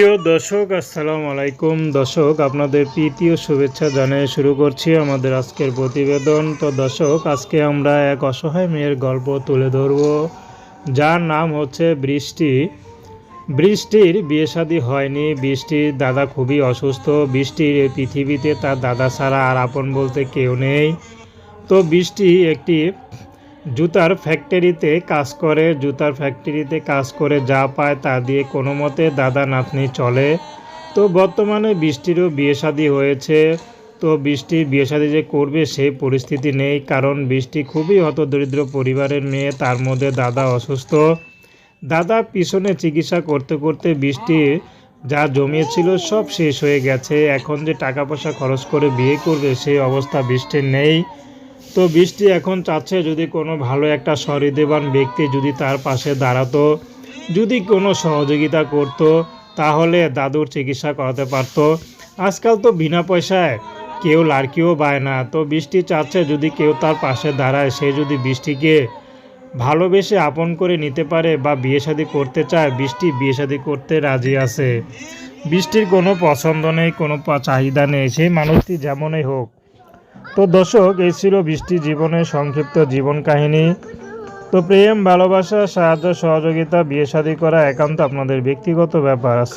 প্রিয় দর্শক, আসসালামু আলাইকুম। দর্শক, আপনাদের প্রীতি ও শুভেচ্ছা জানিয়ে শুরু করছি আমাদের আজকের প্রতিবেদন। তো দর্শক, আজকে আমরা এক অসহায় মেয়ের গল্প তুলে ধরব। যার নাম হচ্ছে বৃষ্টি। বৃষ্টির বিয়ে শাদী হয়নি। বৃষ্টির দাদা খুবই অসুস্থ। বৃষ্টির এই পৃথিবীতে তার দাদা ছাড়া আর আপন বলতে কেউ নেই। তো বৃষ্টি একটি জুতার ফ্যাক্টরিতে কাজ করে, জুতার ফ্যাক্টরিতে কাজ করে যা পায় তা দিয়ে কোনো মতে দাদা নাতনি চলে। তো বর্তমানে বৃষ্টিরও বিয়ে শাদী হয়েছে। তো বৃষ্টির বিয়ে শাদী যে করবে সেই পরিস্থিতি নেই, কারণ বৃষ্টি খুবই হতদরিদ্র পরিবারের মেয়ে, তার মধ্যে দাদা অসুস্থ। দাদা পিছনে চিকিৎসা করতে করতে বৃষ্টির যা জমিয়েছিল সব শেষ হয়ে গেছে। এখন যে টাকা পয়সা খরচ করে বিয়ে করবে সেই অবস্থা বৃষ্টির নেই। তো বৃষ্টি এখন চাচ্ছে যদি কোনো ভালো একটা সহৃদয়বান ব্যক্তি যদি তার পাশে দাঁড়াতো, যদি কোনো সহযোগিতা করত, তাহলে দাদুর চিকিৎসা করাতে পারতো। আজকাল তো বিনা পয়সায় কেউ লাড়কিও পায় না। তো বৃষ্টি চাচ্ছে যদি কেউ তার পাশে দাঁড়ায়, সে যদি বৃষ্টিকে ভালোবেসে আপন করে নিতে পারে বা বিয়ে শাদী করতে চায়, বৃষ্টি বিয়ে শাদী করতে রাজি আছে। বৃষ্টির কোনো পছন্দ নেই, কোনো চাহিদা নেই। সেই মানুষটি যেমনই হোক তো দর্শক, এই ছিল বৃষ্টি জীবনের সংক্ষিপ্ত জীবন কাহিনী। তো প্রেম, ভালোবাসা, সাহায্য, সহযোগিতা, বিয়ে শাদী করা একান্ত আপনাদের ব্যক্তিগত ব্যাপার।